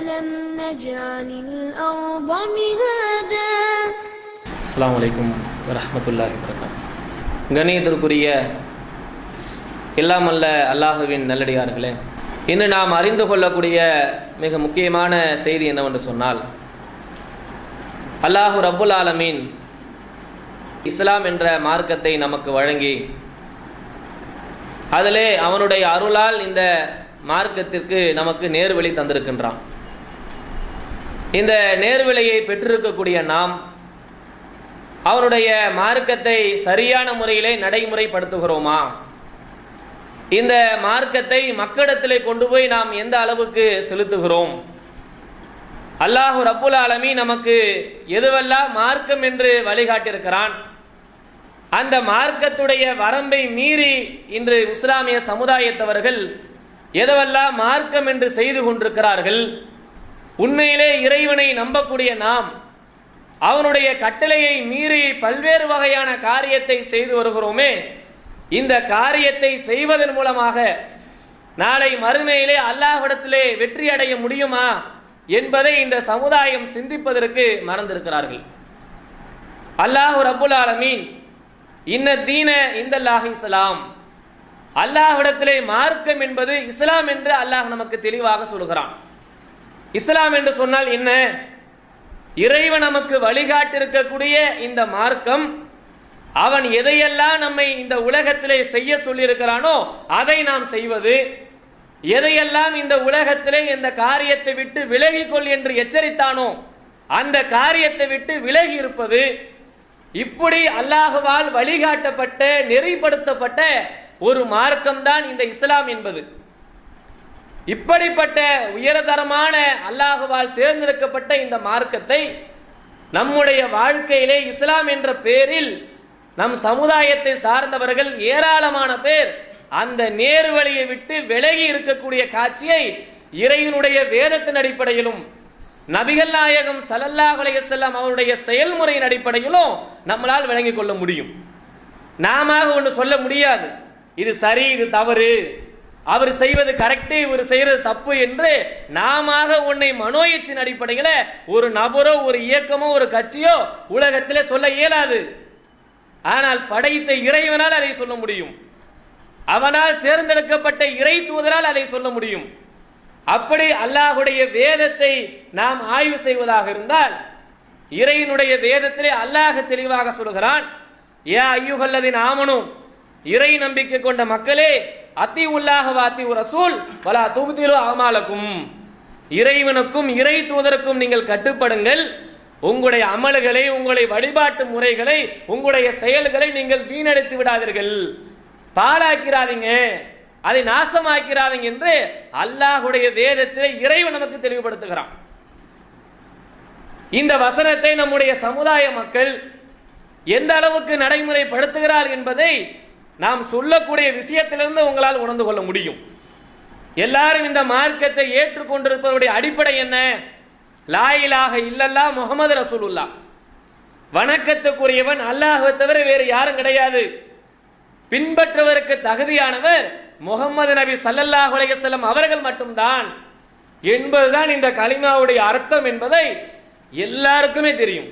ألم نجعل الأرض مهادا அஸ்ஸலாமு அலைக்கும் வரஹ்மத்துல்லாஹி வரகாத் கணியத்திற்குரிய எல்லாமல்ல அல்லாஹுவின் நல்லடியார்களே இன்று நாம் அறிந்து கொள்ளக்கூடிய மிக முக்கியமான செய்தி என்னவென்று சொன்னால் அல்லாஹு ரப்புல் ஆலமீன் இஸ்லாம் என்ற மார்க்கத்தை நமக்கு வழங்கி அதிலே அவனுடைய அருளால் இந்த மார்க்கத்திற்கு நமக்கு நேர்வழி தந்திருக்கின்றான் இந்த நேர்விலையை பெற்றிருக்கக்கூடிய நாம் அவருடைய மார்க்கத்தை சரியான முறையிலே நடைமுறைப்படுத்துகிறோமா? இந்த மார்க்கத்தை மக்களிடத்தில் கொண்டு போய் நாம் எந்த அளவுக்கு செலுத்துகிறோம்? அல்லாஹு ரப்புல் ஆலமீ நமக்கு எதுவெல்லாம் மார்க்கம் என்று வழிகாட்டியிருக்கிறான். அந்த மார்க்கத்துடைய வரம்பை மீறி இன்று இஸ்லாமிய சமுதாயத்தவர்கள் எதுவெல்லாம் மார்க்கம் என்று செய்து கொண்டிருக்கிறார்கள்? உண்மையிலே இறைவனை நம்பக்கூடிய நாம் அவனுடைய கட்டளையை மீறி பல்வேறு வகையான காரியத்தை செய்து வருகிறோமே இந்த காரியத்தை செய்வதன் மூலமாக நாளை மறுமையிலே அல்லாஹிடத்திலே வெற்றி அடைய முடியுமா என்பதை இந்த சமுதாயம் சிந்திப்பதற்கு மறந்திருக்கிறார்கள். அல்லாஹ் ரபுல் ஆலமீன் இன்ன தீன இந்த அல்லாஹ் இஸ்லாம். அல்லாஹ்விடத்திலே மார்க்கம் என்பது இஸ்லாம் என்று அல்லாஹ் நமக்கு தெளிவாக சொல்கிறான். இஸ்லாம் என்று சொன்னால் என்ன? இறைவன் நமக்கு வழிகாட்டிருக்கக்கூடிய இந்த மார்க்கம் அவன் எதையெல்லாம் நம்மை இந்த உலகத்திலே செய்ய சொல்லியிருக்கிறானோ அதை நாம் செய்வது எதையெல்லாம் இந்த உலகத்திலே இந்த காரியத்தை விட்டு விலகிக்கொள் என்று எச்சரித்தானோ அந்த காரியத்தை விட்டு விலகி இருப்பது இப்படி அல்லாஹுவால் வழிகாட்டப்பட்ட நெறிப்படுத்தப்பட்ட ஒரு மார்க்கம்தான் இந்த இஸ்லாம் என்பது. இப்படிப்பட்ட உயரதரமான அல்லாஹுவால் தேர்ந்தெடுக்கப்பட்ட இந்த மார்க்கத்தை நம்முடைய வாழ்க்கையிலே இஸ்லாம் என்ற பெயரில் நம் சமுதாயத்தை சார்ந்தவர்கள் ஏராளமான பேர் அந்த நேர் வழியை விட்டு விலகி இருக்கக்கூடிய காட்சியை இறையினுடைய வேதத்தின் அடிப்படையிலும் நபிகள் நாயகம் சல்லல்லாஹு அலைஹி அவருடைய செயல்முறையின் அடிப்படையிலும் நம்மளால் விளங்கிக் கொள்ள முடியும். நாம ஒன்று சொல்ல முடியாது. இது சரி இது தவறு. அவர் செய்வது கரெக்டு இவர் செய்யறது தப்பு என்று நாம உன்னை மனோயிச்சின் அடிப்படையில் ஒரு நபரோ ஒரு இயக்கமோ ஒரு கட்சியோ உலகத்தில் சொல்ல இயலாது. ஆனால் படைத்த இறைவனால் அதை சொல்ல முடியும். அவனால் தேர்ந்தெடுக்கப்பட்ட இறை தூதரால் அதை சொல்ல முடியும். அப்படி அல்லாஹுடைய வேதத்தை நாம் ஆய்வு செய்வதாக இருந்தால் இறையினுடைய வேதத்திலே அல்லாஹ் தெளிவாக சொல்கிறான் ஏ ஐயுகல்லதின் ஆமனும் இறை நம்பிக்கை கொண்ட மக்களே அத்தி உள்ளாக வாத்தி ரசூல் பலா தூபத்திலோ அமாலக்கும். இறைவனுக்கும் இறை தூதருக்கும் நீங்கள் கட்டுப்படுங்கள். உங்களுடைய அமல்களை உங்களுடைய வழிபாட்டு முறைகளை உங்களுடைய செயல்களை நீங்கள் வீணடித்து விடாதீர்கள். பாழாக்கிறாதீங்க. அதை நாசமாக்கிறாதீங்க என்று அல்லாஹுடைய வேதத்தில் இறைவன் நமக்கு தெளிவுபடுத்துகிறான். இந்த வசனத்தை நம்முடைய சமுதாய மக்கள் எந்த அளவுக்கு நடைமுறைப்படுத்துகிறார் என்பதை நாம் சொல்லக்கூடிய விஷயத்திலிருந்து உங்களால் உணர்ந்து கொள்ள முடியும். எல்லாரும் இந்த மார்க்கத்தை ஏற்றுக்கொண்டிருப்பவருடைய அடிப்படை என்ன? லாயிலாக இல்லல்லா முகமது ரசூலுல்லா வணக்கத்துக்குரியவன் அல்லாஹுவை தவிர வேறு யாரும் கிடையாது. பின்பற்றுவதற்கு தகுதியானவர் முகமது நபி சல்லல்லாஹ் அலைஹி அவர்கள் மட்டும்தான். என்பதுதான் இந்த கலிமாவுடைய அர்த்தம் என்பதை எல்லாருக்குமே தெரியும்.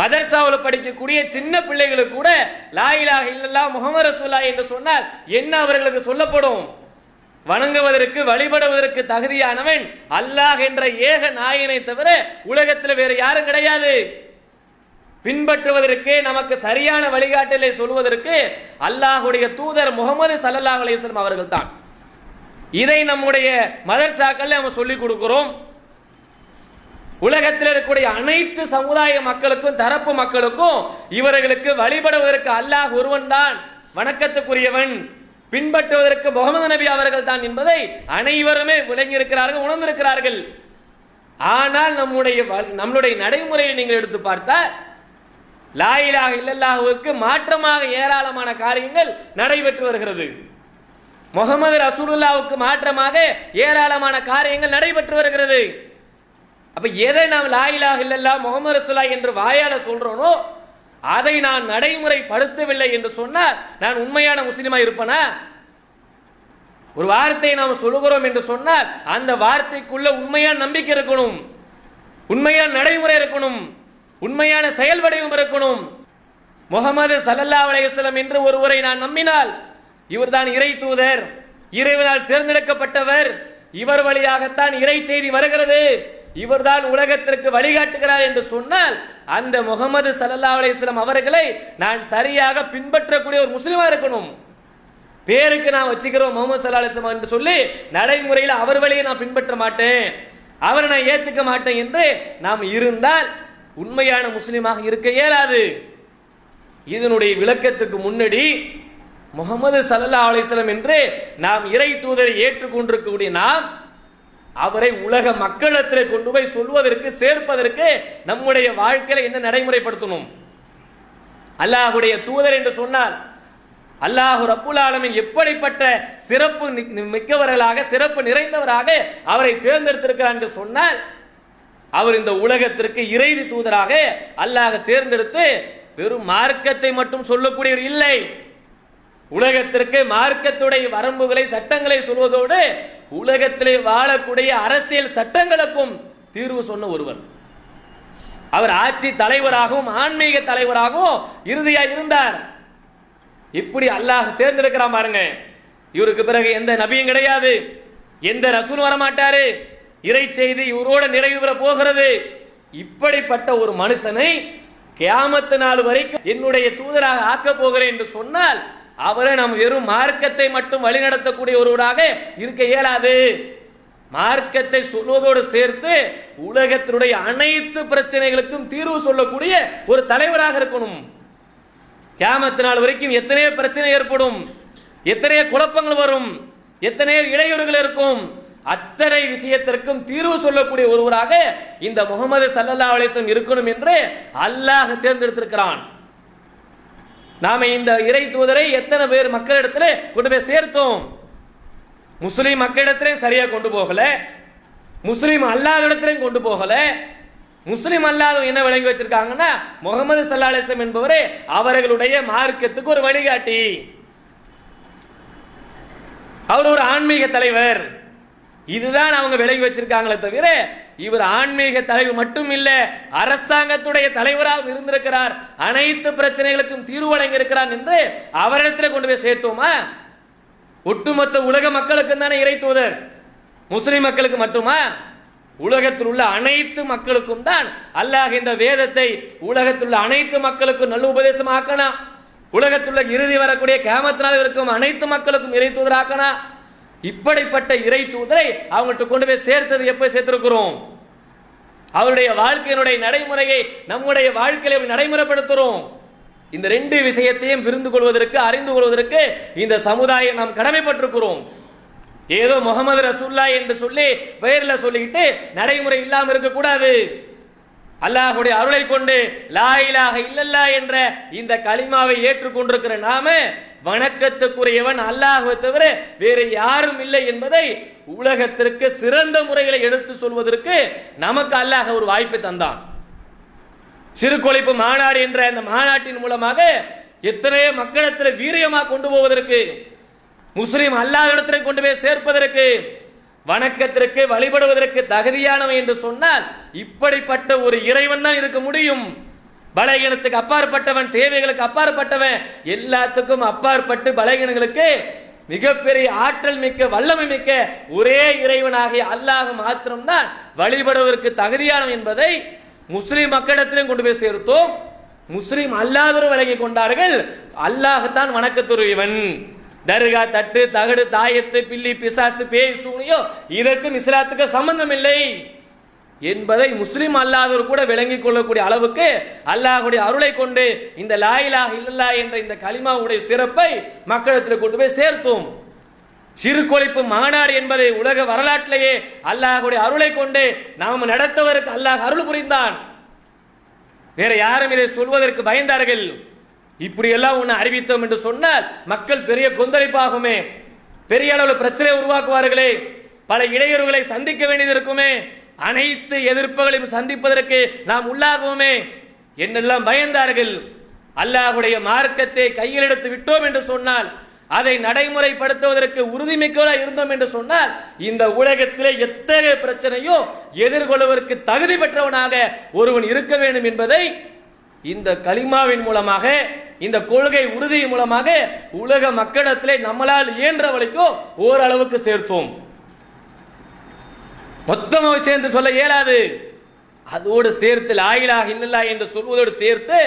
மதர்சாவில் படிக்கக்கூடிய சின்ன பிள்ளைகளுக்கு கூட லாயிலாக இல்லல்லா முகமது ரசூல்லா என்று சொன்னால் என்ன அவர்களுக்கு சொல்லப்படும்? வணங்குவதற்கு வழிபடுவதற்கு தகுதியானவன் அல்லாஹ் என்ற ஏக நாயனை தவிர உலகத்தில் வேறு யாரும் கிடையாது. பின்பற்றுவதற்கு நமக்கு சரியான வழிகாட்டலை சொல்வதற்கு அல்லாஹுடைய தூதர் முகமது சல்லல்லாஹு அலைஹி அவர்கள் தான் இதை நம்முடைய மதர்சாக்கள் நம்ம சொல்லிக் கொடுக்கிறோம். உலகத்தில் இருக்கக்கூடிய அனைத்து சமுதாய மக்களுக்கும் தரப்பு மக்களுக்கும் இவர்களுக்கு வழிபடுவதற்கு அல்லாஹ் ஒருவன் தான் வணக்கத்துக்குரியவன். பின்பற்றுவதற்கு முகமது நபி அவர்கள் தான் என்பதை அனைவருமே விளங்கி இருக்கிறார்கள் உணர்ந்திருக்கிறார்கள். ஆனால் நம்முடைய வ- நம்மளுடைய நடைமுறையை நீங்கள் எடுத்து பார்த்தால் லாயிலாக இல்லல்லாஹுக்கு மாற்றமாக ஏராளமான காரியங்கள் நடைபெற்று வருகிறது. முகமது ரசூலுல்லாவுக்கு மாற்றமாக ஏராளமான காரியங்கள் நடைபெற்று வருகிறது. அப்போ எதை நாம் லாயிலாக இல்லல்லா முகமது ரசுல்லா என்று வாயால சொல்றோனோ அதை நான் நடைமுறைப்படுத்தவில்லை என்று சொன்னால் நான் உண்மையான முஸ்லிமா இருப்பனா? ஒரு வார்த்தையை நாம் சொல்லுகிறோம் என்று சொன்னால் அந்த வார்த்தைக்குள்ள உண்மையான நம்பிக்கை இருக்கணும் உண்மையான நடைமுறை இருக்கணும் உண்மையான செயல் வடிவம் இருக்கணும். முகமது சல்லல்லா அலையம் என்று ஒருவரை நான் நம்பினால் இவர்தான் இறை தூதர் இறைவனால் தேர்ந்தெடுக்கப்பட்டவர் இவர் வழியாகத்தான் இறை செய்தி வருகிறது. இவர்தான் உலகத்திற்கு வழிகாட்டுகிறார் என்று சொன்னால் அந்த முகமது சல்லா அலிஸ்லாம் அவர்களை நான் சரியாக பின்பற்றக்கூடிய ஒரு முஸ்லிமா இருக்கணும். பேருக்கு நான் வச்சுக்கிறோம் முகமது சல்லா அலிஸ்லாம் என்று சொல்லி நடைமுறையில் அவர் வழியை நான் பின்பற்ற மாட்டேன். அவரை நான் ஏத்துக்க மாட்டேன் என்று நாம் இருந்தால் உண்மையான முஸ்லீமாக இருக்க இயலாது. இதனுடைய விளக்கத்துக்கு முன்னாடி முகமது சல்லா அலிஸ்லாம் என்று நாம் இறை தூதரை ஏற்றுக்கொண்டிருக்கக்கூடிய நாம் அவரை உலக மக்களிடத்தில் கொண்டு போய் சொல்வதற்கு சேர்ப்பதற்கு நம்முடைய வாழ்க்கையில என்ன நடைமுறைப்படுத்தணும்? அல்லாஹுடைய தூதர் என்று சொன்னால் அல்லாஹு ரப்புல் ஆலமின் எப்படிப்பட்ட சிறப்பு மிக்கவர்களாக சிறப்பு நிறைந்தவராக அவரை தேர்ந்தெடுத்திருக்கிறார் என்று சொன்னால் அவர் இந்த உலகத்திற்கு இறைதி தூதராக அல்லாஹ் தேர்ந்தெடுத்து வெறும் மார்க்கத்தை மட்டும் சொல்லக்கூடியவர் இல்லை. உலகத்திற்கு மார்க்கத்துடைய வரம்புகளை சட்டங்களை சொல்வதோடு உலகத்திலே வாழக்கூடிய அரசியல் சட்டங்களுக்கும் தீர்வு சொன்ன ஒருவர். அவர் ஆட்சி தலைவராகவும் ஆன்மீக தலைவராகவும் இறுதியாக இருந்தார். இப்படி அல்லாஹ் தேர்ந்தெடுக்கிறான் பாருங்க. இவருக்கு பிறகு எந்த நபியும் கிடையாது. எந்த ரசூல் வரமாட்டாரு. இறை செய்தி இவரோட நிறைவு பெற போகிறது. இப்படிப்பட்ட ஒரு மனுஷனை கியாமத்து நாள் வரைக்கும் என்னுடைய தூதராக ஆக்கப் போகிறேன் என்று சொன்னால் அவரை நாம் வெறும் மார்க்கத்தை மட்டும் வழிநடத்தக்கூடிய ஒருவராக இருக்க இயலாது. மார்க்கத்தை சொல்வதோடு சேர்த்து உலகத்தினுடைய அனைத்து பிரச்சனைகளுக்கும் தீர்வு சொல்லக்கூடிய ஒரு தலைவராக இருக்கணும். கேமத்து நாள் வரைக்கும் எத்தனையோ பிரச்சனை ஏற்படும். எத்தனையோ குழப்பங்கள் வரும். எத்தனையோ இடையூறுகள் இருக்கும். அத்தனை விஷயத்திற்கும் தீர்வு சொல்லக்கூடிய ஒருவராக இந்த முகமது சல்லல்லா அலிஸ்லம் இருக்கணும் என்று அல்லாஹ் தேர்ந்தெடுத்திருக்கிறான். நாம இந்த இறை தூதரை எத்தனை பேர் மக்களிடத்தில் கொண்டு போய் சேர்த்தோம்? முஸ்லீம் மக்களிடத்திலையும் சரியாக கொண்டு போகல. முஸ்லீம் அல்லாத இடத்திலையும் கொண்டு போகல. முஸ்லீம் அல்லாத என்ன விளங்கி வச்சிருக்காங்கன்னா முகமது சல்லாலிசம் என்பவரே அவர்களுடைய மார்க்கத்துக்கு ஒரு வழிகாட்டி. அவர் ஒரு ஆன்மீக தலைவர். இதுதான் அவங்க விளங்கி வச்சிருக்காங்களே தவிர இவர் ஆன்மீக தலைவர் மட்டும் இல்ல அரசாங்கத்துடைய தலைவராக இருந்திருக்கிறார். அனைத்து பிரச்சனைகளுக்கும் தீர்வு வழங்கி இருக்கிறார் என்று அவரிடத்தில் கொண்டு போய் சேர்த்தோமா? ஒட்டுமொத்த உலக மக்களுக்கும் தானே இறை தூதர். முஸ்லிம் மக்களுக்கு மட்டுமா? உலகத்தில் உள்ள அனைத்து மக்களுக்கும் தான் அல்லாஹ் இந்த வேதத்தை உலகத்தில் உள்ள அனைத்து மக்களுக்கும் நல்ல உபதேசமாக்கணும் உலகத்தில் உள்ள இறுதி வரக்கூடிய கேமத்தினால் இருக்கும் அனைத்து மக்களுக்கும் இறை தூதராக்கணும் இப்படிப்பட்ட இறை தூதரை அவங்கள்ட்ட கொண்டு போய் சேர்த்தது எப்போ சேர்த்திருக்கிறோம்? அவருடைய வாழ்க்கையினுடைய நடைமுறையை நம்முடைய வாழ்க்கையில நடைமுறைப்படுத்துகிறோம் நடைமுறைப்படுத்துறோம்? இந்த ரெண்டு விஷயத்தையும் புரிந்து கொள்வதற்கு அறிந்து கொள்வதற்கு இந்த சமுதாயம் நாம் கடமைப்பட்டிருக்கிறோம். ஏதோ முகமது ரசூல்லா என்று சொல்லி பெயர்ல சொல்லிக்கிட்டு நடைமுறை இல்லாமல் இருக்கக்கூடாது. அல்லாஹுடைய அருளை கொண்டு லா இல்லல்லா என்ற இந்த களிமாவை ஏற்றுக்கொண்டிருக்கிற நாம வணக்கத்துக்குரியவன் அல்லாஹுவை தவிர வேறு யாரும் இல்லை என்பதை உலகத்திற்கு சிறந்த முறைகளை எடுத்து சொல்வதற்கு நமக்கு அல்லாஹ் ஒரு வாய்ப்பை தந்தான். சிறுகொழிப்பு மாநாடு என்ற அந்த மாநாட்டின் மூலமாக எத்தனையோ மக்களிடத்தில் வீரியமாக கொண்டு போவதற்கு முஸ்லீம் அல்லாத இடத்துல கொண்டு போய் சேர்ப்பதற்கு வணக்கத்திற்கு வழிபடுவதற்கு தகுதியானவன் என்று சொன்னால் இப்படிப்பட்ட ஒரு இறைவன் தான் இருக்க முடியும். பலகீனத்துக்கு அப்பாற்பட்டவன் தேவைகளுக்கு அப்பாற்பட்டவன் எல்லாத்துக்கும் அப்பாற்பட்டு பலகீனங்களுக்கு மிகப்பெரிய ஆற்றல் மிக்க வல்லமை மிக்க ஒரே இறைவனாகிய அல்லாஹ் மாத்திரம்தான் வழிபடுவதற்கு தகுதியானவன் என்பதை முஸ்லிம் மக்களிடத்திலும் கொண்டு போய் சேர்த்தோம். முஸ்லிம் அல்லாதவரும் விலகி கொண்டார்கள். அல்லாஹ்தான் வணக்கத்துரியவன் தர்கா தட்டு தகடு தாயத்து பில்லி பிசாசு பேய் சூனியோ இதற்கும் இஸ்லாத்துக்கும் சம்பந்தம் இல்லை என்பதை முஸ்லிம் அல்லாதவர் கூட விளங்கிக் கொள்ளக்கூடிய அளவுக்கு அல்லாஹுடைய அருளை கொண்டு இந்த லாயிலாக இல்லல்லா என்ற இந்த கலிமாவுடைய சிறப்பை மக்களிடத்தில் கொண்டு போய் சேர்த்தோம். சிறுகொழிப்பு மாநாடு என்பதை உலக வரலாற்றிலேயே அல்லாஹுடைய அருளை கொண்டு நாம் நடத்தவருக்கு அல்லாஹ் அருள் புரிந்தான். வேற யாரும் இதை சொல்வதற்கு பயந்தார்கள். இப்படியெல்லாம் ஒன்று அறிவித்தோம் என்று சொன்னால் மக்கள் பெரிய கொந்தளிப்பாகுமே. பெரிய அளவில் பிரச்சனை உருவாக்குவார்களே. பல இடையூறுகளை சந்திக்க வேண்டியது இருக்குமே. அனைத்து எதிர்ப்புகளையும் சந்திப்பதற்கு நாம் உள்ளாகுவோமே. என்னெல்லாம் பயந்தார்கள். அல்லாஹ்வுடைய மார்க்கத்தை கையில் எடுத்து விட்டோம் என்று சொன்னால் அதை நடைமுறைப்படுத்துவதற்கு உறுதிமிக்கவராக இருந்தோம் என்று சொன்னால் இந்த உலகத்திலே எத்தகைய பிரச்சனையோ எதிர்கொள்வதற்கு தகுதி பெற்றவனாக ஒருவன் இருக்க வேண்டும் என்பதை இந்த கலிமாவின் மூலமாக இந்த கொள்கை உறுதியின் மூலமாக உலக மக்களிடத்திலே நம்மளால் இயன்ற வரைக்கும் ஓரளவுக்கு சேர்த்தோம். மொத்தமாக சேர்ந்து சொல்ல இயலாது. அதோடு சேர்த்து லாயிலா இல்லல்லா என்று சொல்வதோடு சேர்த்து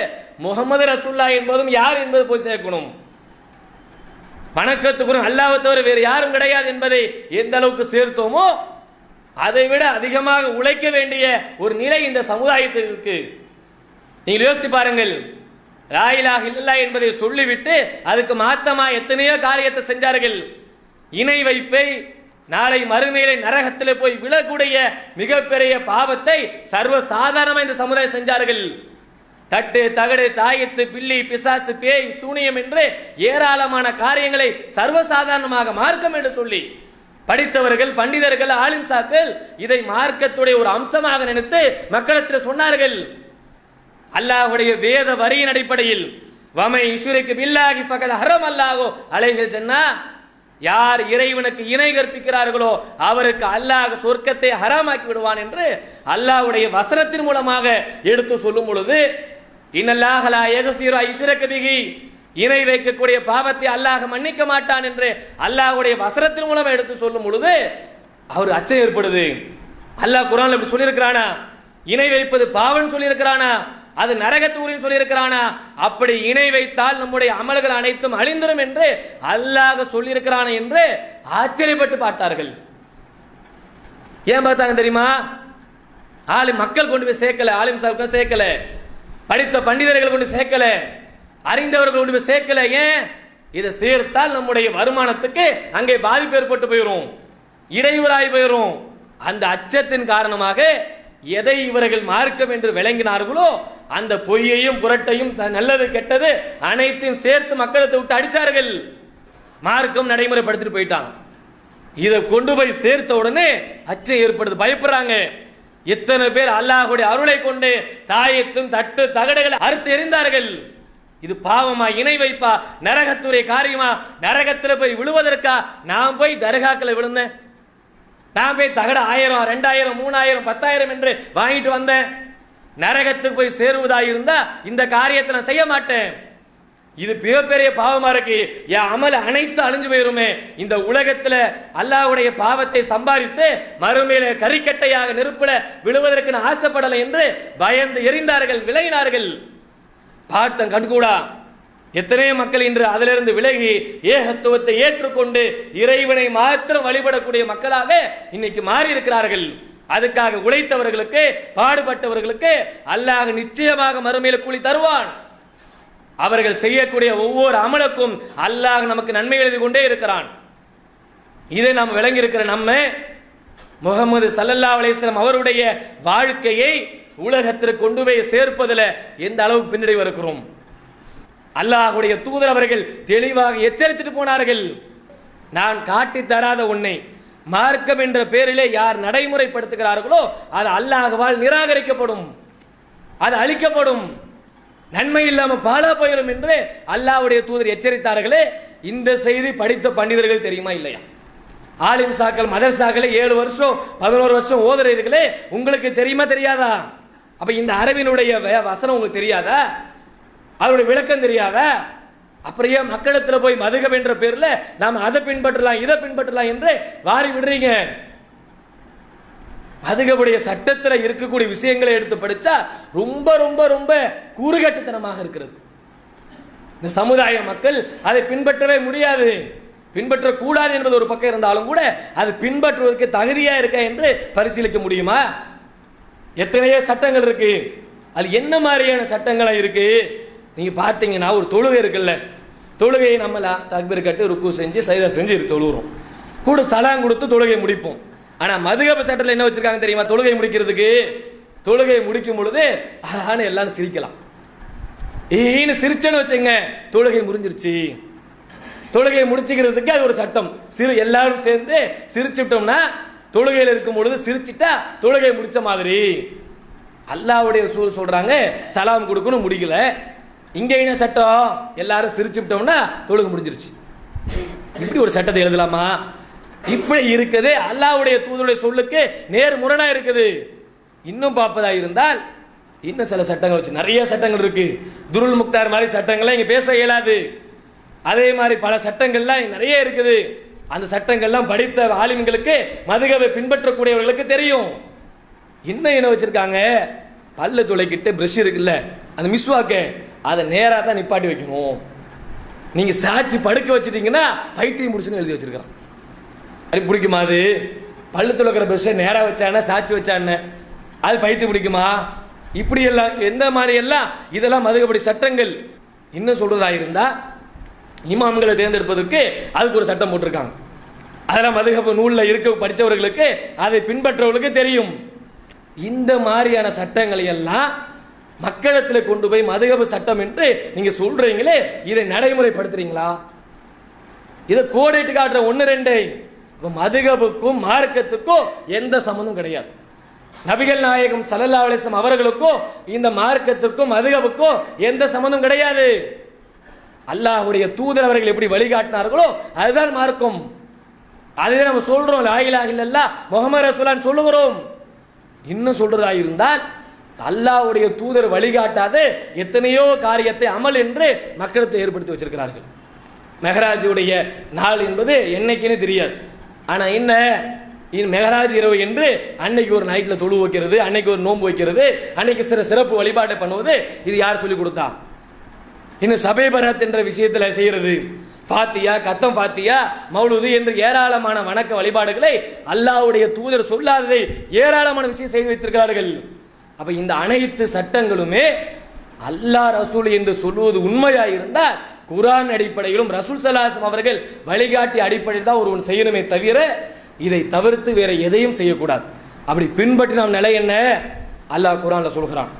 முகமது ரசுல்லா என்பதும் யார் என்பது போய் சேர்க்கணும். வணக்கத்துக்குரிய அல்லாஹ்வை தவிர வேறு யாரும் கிடையாது என்பதை எந்த அளவுக்கு சேர்த்தோமோ அதை விட அதிகமாக உழைக்க வேண்டிய ஒரு நிலை இந்த சமுதாயத்தில் நீங்கள் யோசிச்சு பாருங்கள். லாயிலாக இல்லல்லா என்பதை சொல்லிவிட்டு அதுக்கு மாத்தமா எத்தனையோ காரியத்தை செஞ்சார்கள். இணை வைப்பை நாளை மறுமையிலே நரகத்தில் போய் விழக்கூடிய மிகப்பெரிய பாவத்தை சர்வ சாதாரணமாக இந்த சமுதாயம் செஞ்சார்கள். தட்டு தகடு தாயத்து பில்லி பிசாசு பேய் சூனியம் என்று ஏராளமான காரியங்களை சர்வசாதாரணமாக மார்க்கம் என்று சொல்லி படித்தவர்கள் பண்டிதர்கள் ஆலிம்சாக்கள் இதை மார்க்கத்துடைய ஒரு அம்சமாக நினைத்து மக்களிடத்தில் சொன்னார்கள். அல்லாஹ்வுடைய வேத வரியின் அடிப்படையில் வமை இசுரைக்கு பில்லாகி ஃபகத ஹரம் அல்லாஹோ அலைகள் சொன்னா யார் இறைவனுக்கு இணை கற்பிக்கிறார்களோ அவருக்கு அல்லாஹ் சொர்க்கத்தை ஹராமாக்கி விடுவான் என்று அல்லாஹ்வுடைய வசனத்தின் மூலமாக எடுத்து சொல்லும் பொழுது இன்னல்லாஹலா ஏகசீரா இசுரக்கு பிகி இணை வைக்கக்கூடிய பாவத்தை அல்லாஹ் மன்னிக்க மாட்டான் என்று அல்லாஹ்வுடைய வசனத்தின் மூலமாக எடுத்து சொல்லும் பொழுது அவர் அச்சம் ஏற்படுது. அல்லாஹ் குரான் இப்படி சொல்லியிருக்கிறானா? இணை வைப்பது பாவன் சொல்லியிருக்கிறானா? அது நரகத்தூரின் சொல்லியிருக்கிறானா? அப்படி இணை வைத்தால் நம்முடைய அமல்கள் அனைத்தும் அழிந்துடும் என்று அல்லாஹ் சொல்லியிருக்கிறான் என்று ஆச்சரியப்பட்டு பார்த்தார்கள். ஏன் பார்த்தாங்க தெரியுமா? ஆளு மக்கள் கொண்டு போய் சேர்க்கல ஆலிம் சார் சேர்க்கல படித்த பண்டிதர்கள் கொண்டு சேர்க்கல அறிந்தவர்கள் கொண்டு போய் சேர்க்கல. ஏன்? இதை சேர்த்தால் நம்முடைய வருமானத்துக்கு அங்கே பாதிப்பு ஏற்பட்டு போயிடும் இடையூறாய் போயிடும் அந்த அச்சத்தின் காரணமாக எதை இவர்கள் மார்க்கம் என்று விளங்கினார்களோ அந்த பொய்யையும் புரட்டையும் த- நல்லது கெட்டது அனைத்தையும் சேர்த்து மக்களத்தை விட்டு அடிச்சார்கள். மார்க்கம் நடைமுறைப்படுத்திட்டு போயிட்டான் இதை கொண்டு போய் சேர்த்த உடனே அச்சம் ஏற்படுது பயப்படுறாங்க. எத்தனை பேர் அல்லாஹுடைய அருளை கொண்டு தாயத்தும் தட்டு தகடுகளை அறுத்து எறிந்தார்கள். இது பாவமா இணை வைப்பா நரகத்துறை காரியமா நரகத்தில் போய் விழுவதற்கா நான் போய் தர்காக்களை விழுந்தேன். நான் போய் தகட ஆயிரம் ரெண்டாயிரம் மூணாயிரம் பத்தாயிரம் என்று வாங்கிட்டு வந்தேன் நரகத்துக்கு போய் சேருவதாக இருந்தா இந்த காரியத்தை நான் செய்ய மாட்டேன். இது மிகப்பெரிய பாவமா இருக்கு. என் அமல் அனைத்து அழிஞ்சு போயிருமே. இந்த உலகத்துல அல்லாவுடைய பாவத்தை சம்பாதித்து மறுமையில கரிக்கட்டையாக நெருப்புல விழுவதற்கு நான் ஆசைப்படலை என்று பயந்து எரிந்தார்கள் விளையினார்கள். பார்த்தன் கண்கூடா. எத்தனையோ மக்கள் இன்று அதிலிருந்து விலகி ஏகத்துவத்தை ஏற்றுக்கொண்டு இறைவனை மாத்திரம் வழிபடக்கூடிய மக்களாக இன்னைக்கு மாறி இருக்கிறார்கள் அதுக்காக உழைத்தவர்களுக்கு பாடுபட்டவர்களுக்கு அல்லாஹ் நிச்சயமாக மறுமையில் கூலி தருவான். அவர்கள் செய்யக்கூடிய ஒவ்வொரு அமலுக்கும் அல்லாஹ் நமக்கு நன்மை எழுதி கொண்டே இருக்கிறான். இதை நாம் விளங்கியிருக்கிற நம்ம முகமது சல்லல்லா அலிஸ்லாம் அவருடைய வாழ்க்கையை உலகத்திற்கு கொண்டு போய் சேர்ப்பதில் எந்த அளவுக்கு பின்னடைவு இருக்கிறோம்? அல்லாஹ்வுடைய தூதர் அவர்கள் தெளிவாக எச்சரித்துட்டு போனார்கள். நான் காட்டி தராத உன்னை மார்க்கம் என்ற பெயரிலே யார் நடைமுறைப்படுத்துகிறார்களோ அது அல்லாஹுவால் நிராகரிக்கப்படும். அது அழிக்கப்படும். நன்மை இல்லாமல் பாலா போயிடும் என்று அல்லாஹ்வுடைய தூதர் எச்சரித்தார்களே. இந்த செய்தி படித்த பண்டிதர்கள் தெரியுமா இல்லையா? ஆலிம் சாக்கள் மதர்சாக்கள் ஏழு வருஷம் பதினோரு வருஷம் ஓதுறீர்களே. உங்களுக்கு தெரியுமா தெரியாதா? அப்ப இந்த அரபினுடைய வசனம் உங்களுக்கு தெரியாதா? அதனுடைய விளக்கம் தெரியாத? அப்புறம் ஏன் போய் மதுகம் என்ற பேரில் நாம் அதை பின்பற்றலாம் இதை பின்பற்றலாம் என்று வாரி விடுறீங்க. மதுகவுடைய சட்டத்தில் இருக்கக்கூடிய விஷயங்களை எடுத்து படித்தா ரொம்ப ரொம்ப ரொம்ப கூறுகட்டுத்தனமாக இருக்கிறது. இந்த சமுதாய மக்கள் அதை பின்பற்றவே முடியாது. பின்பற்றக்கூடாது என்பது ஒரு பக்கம் இருந்தாலும் கூட அது பின்பற்றுவதற்கு தகுதியா இருக்கா என்று பரிசீலிக்க முடியுமா? எத்தனையோ சட்டங்கள் இருக்கு. அது என்ன மாதிரியான சட்டங்களா இருக்கு? நீங்கள் பார்த்தீங்கன்னா ஒரு தொழுகை இருக்குல்ல. தொழுகையை நம்ம தக்பீர் கட்டு ருக்கு செஞ்சு சைதா செஞ்சு இது தொழுகிறோம் கூட சலாம் கொடுத்து தொழுகையை முடிப்போம். ஆனால் மதுகப சட்டத்தில் என்ன வச்சுருக்காங்க தெரியுமா? தொழுகை முடிக்கிறதுக்கு. தொழுகையை முடிக்கும் பொழுது ஆன்னு எல்லாரும் சிரிக்கலாம். ஏன்னு சிரிச்சேன்னு வச்சுங்க தொழுகை முடிஞ்சிருச்சு. தொழுகையை முடிச்சுக்கிறதுக்கு அது ஒரு சட்டம். சிறு எல்லாரும் சேர்ந்து சிரிச்சுட்டோம்னா தொழுகையில் இருக்கும் பொழுது சிரிச்சிட்டா தொழுகை முடிச்ச மாதிரி. அல்லாவுடைய சூழல் சொல்கிறாங்க சலாம் கொடுக்கணும் முடிக்கல. இங்கே என்ன சட்டம் எல்லாரும் சிரிச்சுட்டோம்னா தொழுகு முடிஞ்சிருச்சு. இப்படி ஒரு சட்டத்தை எழுதலாமா? இப்படி இருக்குது அல்லாவுடைய தூதருடைய சொல்லுக்கு நேர் முரணா இருக்குது. இன்னும் பார்ப்பதா இருந்தால் இன்னும் சில சட்டங்கள் வச்சு நிறைய சட்டங்கள் இருக்கு. துருள் முக்தார் மாதிரி சட்டங்கள்லாம் இங்கே பேச இயலாது. அதே மாதிரி பல சட்டங்கள்லாம் நிறைய இருக்குது. அந்த சட்டங்கள்லாம் படித்த ஆலிம்களுக்கு மதுகவை பின்பற்றக்கூடியவர்களுக்கு தெரியும். இன்னும் என்ன வச்சிருக்காங்க? பல்ல துளைக்கிட்டு பிரஷ் இருக்குல்ல அந்த மிஸ்வாக்கு. அதை நேராக தான் நிப்பாட்டி வைக்கணும். நீங்கள் சாட்சி படுக்க வச்சிட்டிங்கன்னா பைத்தியம் முடிச்சுன்னு எழுதி வச்சிருக்கான் அது பிடிக்குமா அது? பள்ளு துளக்கிற பிரஷை நேராக வச்சானே சாட்சி வச்சானே அது பைத்தியம் பிடிக்குமா? இப்படி எல்லாம் எந்த மாதிரி எல்லாம்? இதெல்லாம் மதுகப்படி சட்டங்கள். இன்னும் சொல்கிறதா இருந்தால் இமாம்களை தேர்ந்தெடுப்பதற்கு அதுக்கு ஒரு சட்டம் போட்டிருக்காங்க. அதெல்லாம் மதுகப்பு நூலில் இருக்க படித்தவர்களுக்கு அதை பின்பற்றவர்களுக்கு தெரியும். இந்த மாதிரியான சட்டங்களை எல்லாம் மக்களிடத்தில் கொண்டு போய் மதுகபு சட்டம் என்று நீங்கள் சொல்கிறீங்களே இதை நடைமுறைப்படுத்துறீங்களா? இதை கோடிட்டு காட்டுற ஒன்று ரெண்டு. இப்ப மதுகபுக்கும் மார்க்கத்துக்கும் எந்த சம்மந்தம் கிடையாது. நபிகள் நாயகம் சல்லல்லா அலிஸ்லம் அவர்களுக்கும் இந்த மார்க்கத்திற்கும் மதுகபுக்கும் எந்த சம்மந்தம் கிடையாது. அல்லாஹ்வுடைய தூதர் அவர்கள் எப்படி வழிகாட்டினார்களோ அதுதான் மார்க்கம். அதுவே நம்ம சொல்றோம் லாயிலாக இல்லல்லா முகமது ரசூலான்னு சொல்லுகிறோம். இன்னும் சொல்றதா இருந்தால் அல்லாவுடைய தூதர் வழிகாட்டாத எத்தனையோ காரியத்தை அமல் என்று மக்களுக்கு ஏற்படுத்தி வச்சிருக்கிறார்கள். மெஹராஜுடைய நாள் என்பது என்னைக்குன்னு தெரியாது. ஆனால் என்ன? இன் மெகராஜ் இரவு என்று அன்னைக்கு ஒரு நைட்டில் தொழு வைக்கிறது அன்னைக்கு ஒரு நோன்பு வைக்கிறது அன்னைக்கு சில சிறப்பு வழிபாட்டை பண்ணுவது இது யார் சொல்லி கொடுத்தா? இன்னும் சபை பரத் என்ற விஷயத்தில் செய்கிறது ஃபாத்தியா கத்தம் ஃபாத்தியா மௌலுது என்று ஏராளமான வணக்க வழிபாடுகளை அல்லாவுடைய தூதர் சொல்லாததை ஏராளமான விஷயம் செய்து வைத்திருக்கிறார்கள். அப்போ இந்த அனைத்து சட்டங்களுமே அல்லாஹ் ரசூல் என்று சொல்லுவது உண்மையாக இருந்தால் குரான் அடிப்படையிலும் ரசூல் சலாசம் அவர்கள் வழிகாட்டி அடிப்படையில் தான் ஒருவன் செய்யணுமே தவிர இதை தவிர்த்து வேற எதையும் செய்யக்கூடாது. அப்படி பின்பற்றி நம் நிலை என்ன? அல்லாஹ் குரான்ல சொல்கிறான்.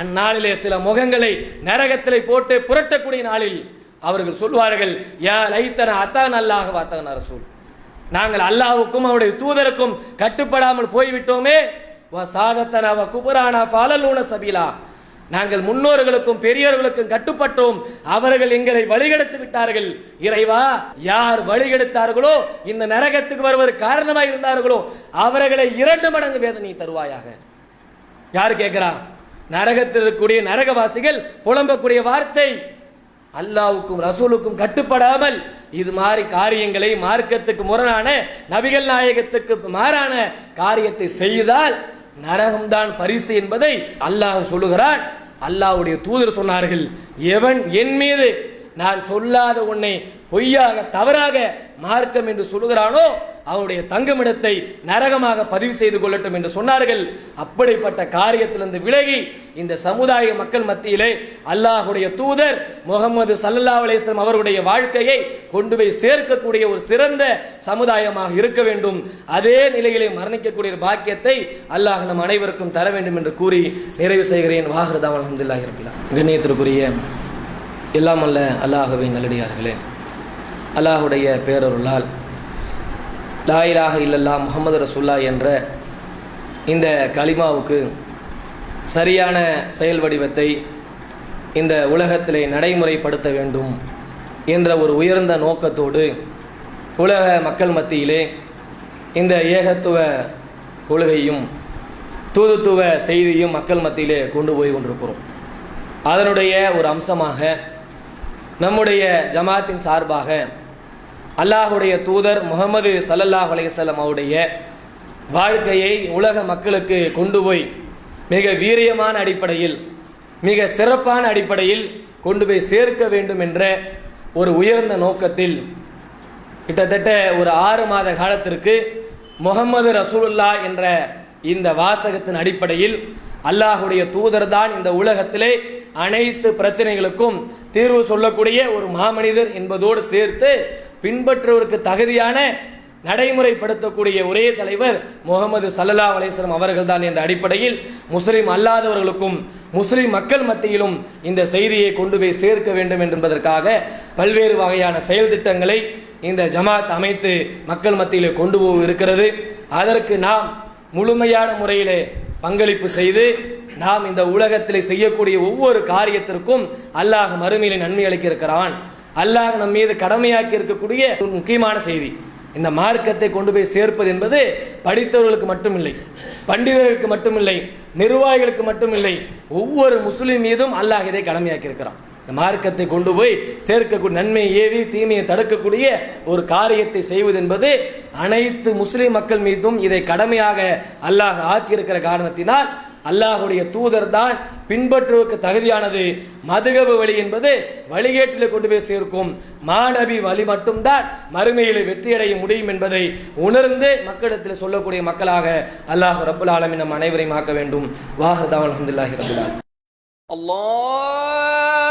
அந்நாளிலே சில முகங்களை நரகத்திலே போட்டு புரட்டக்கூடிய நாளில் அவர்கள் சொல்வார்கள் யா லைத்தன அத்தான் அல்லாஹ் வாத்தகன ரசூல். நாங்கள் அல்லாவுக்கும் அவருடைய தூதருக்கும் கட்டுப்படாமல் போய்விட்டோமே வ சாதத்தன வ குபுரானா ஃபாலலூன சபீலா. நாங்கள் முன்னோர்களுக்கும் பெரியோர்களுக்கும் கட்டுப்பட்டோம். அவர்கள் எங்களை வழிகெடுத்து விட்டார்கள். இறைவா யார் வழிகெடுத்தார்களோ இந்த நரகத்துக்கு வருவது காரணமாக இருந்தார்களோ அவர்களை இரண்டு மடங்கு வேதனை தருவாயாக. யார் கேட்கிறா? நரகத்தில் இருக்கக்கூடிய நரகவாசிகள் புலம்பக்கூடிய வார்த்தை. அல்லாவுக்கும் ரசூலுக்கும் கட்டுப்படாமல் இது மாதிரி காரியங்களை மார்க்கத்துக்கு முரணான நபிகள் நாயகத்துக்கு மாறான காரியத்தை செய்தால் நரகம்தான் பரிசு என்பதை அல்லாஹ் சொல்லுகிறான். அல்லாஹ்வுடைய தூதர் சொன்னார்கள் எவன் என் மீது நான் சொல்லாத உன்னை பொய்யாக தவறாக மார்க்கம் என்று சொல்லுகிறானோ அவனுடைய தங்குமிடத்தை நரகமாக பதிவு செய்து கொள்ளட்டும் என்று சொன்னார்கள். அப்படிப்பட்ட காரியத்திலிருந்து விலகி இந்த சமுதாய மக்கள் மத்தியிலே அல்லாஹுடைய தூதர் முகமது சல்லல்லா அலிஸ்லாம் அவருடைய வாழ்க்கையை கொண்டு போய் சேர்க்கக்கூடிய ஒரு சிறந்த சமுதாயமாக இருக்க வேண்டும். அதே நிலையிலே மரணிக்கக்கூடிய பாக்கியத்தை அல்லாஹ் நம் அனைவருக்கும் தர வேண்டும் என்று கூறி நிறைவு செய்கிறேன். வாஹிருதா அலமதுல்லாஹி இருக்கலாம் கண்ணியத்திற்குரிய எல்லாம் அல்ல அல்லாஹவே நல்லடியார்களே. அல்லாஹுடைய பேரருளால் லாயிலாக இல்லல்லா முகமது ரசுல்லா என்ற இந்த கலிமாவுக்கு சரியான செயல் வடிவத்தை இந்த உலகத்திலே நடைமுறைப்படுத்த வேண்டும் என்ற ஒரு உயர்ந்த நோக்கத்தோடு உலக மக்கள் மத்தியிலே இந்த ஏகத்துவ கொள்கையும் தூதுத்துவ செய்தியும் மக்கள் மத்தியிலே கொண்டு போய் கொண்டிருக்கிறோம். அதனுடைய ஒரு அம்சமாக நம்முடைய ஜமாத்தின் சார்பாக அல்லாஹுடைய தூதர் முகமது சல்லல்லாஹ் அலையம் அவருடைய வாழ்க்கையை உலக மக்களுக்கு கொண்டு போய் மிக வீரியமான அடிப்படையில் மிக சிறப்பான அடிப்படையில் கொண்டு போய் சேர்க்க வேண்டும் என்ற ஒரு உயர்ந்த நோக்கத்தில் கிட்டத்தட்ட ஒரு ஆறு மாத காலத்திற்கு முகமது ரசூலுல்லா என்ற இந்த வாசகத்தின் அடிப்படையில் அல்லாஹுடைய தூதர் தான் இந்த உலகத்திலே அனைத்து பிரச்சனைகளுக்கும் தீர்வு சொல்லக்கூடிய ஒரு மாமனிதர் என்பதோடு சேர்த்து பின்பற்றுவதற்கு தகுதியான நடைமுறைப்படுத்தக்கூடிய ஒரே தலைவர் முகமது சல்லல்லா அலேஸ்வரம் அவர்கள் தான் என்ற அடிப்படையில் முஸ்லிம் அல்லாதவர்களுக்கும் முஸ்லிம் மக்கள் மத்தியிலும் இந்த செய்தியை கொண்டு போய் சேர்க்க வேண்டும் என்பதற்காக பல்வேறு வகையான செயல் திட்டங்களை இந்த ஜமாத் அமைத்து மக்கள் மத்தியில் கொண்டு போக இருக்கிறது. அதற்கு நாம் முழுமையான முறையிலே பங்களிப்பு செய்து நாம் இந்த உலகத்திலே செய்யக்கூடிய ஒவ்வொரு காரியத்திற்கும் அல்லாஹ் மறுமையிலே நன்மை அளிக்க இருக்கிறான். அல்லாஹ் நம் மீது கடமையாக்கி இருக்கக்கூடிய ஒரு முக்கியமான செய்தி. இந்த மார்க்கத்தை கொண்டு போய் சேர்ப்பது என்பது படித்தவர்களுக்கு மட்டுமில்லை பண்டிதர்களுக்கு மட்டுமில்லை நிர்வாகிகளுக்கு மட்டுமில்லை ஒவ்வொரு முஸ்லீம் மீதும் அல்லாஹ் இதை கடமையாக்கி இருக்கிறான். இந்த மார்க்கத்தை கொண்டு போய் சேர்க்கக்கூடிய நன்மையை ஏவி தீமையை தடுக்கக்கூடிய ஒரு காரியத்தை செய்வது என்பது அனைத்து முஸ்லீம் மக்கள் மீதும் இதை கடமையாக அல்லாஹ் ஆக்கியிருக்கிற காரணத்தினால் அல்லாஹுடைய தூதர் தான் பின்பற்றுவதற்கு தகுதியானது. மதுகவு வழி என்பது வழிகேட்டில் கொண்டு போய் சேர்க்கும். மாணவி வழி மட்டும்தான் மறுமையில் வெற்றியடைய முடியும் என்பதை உணர்ந்து மக்களிடத்தில் சொல்லக்கூடிய மக்களாக அல்லாஹ் ரபுல் ஆலமின் நம் அனைவரையும் ஆக்க வேண்டும். வாஹர்தான் அலமதுல்லாஹி ரபுல்லா அல்லாஹ்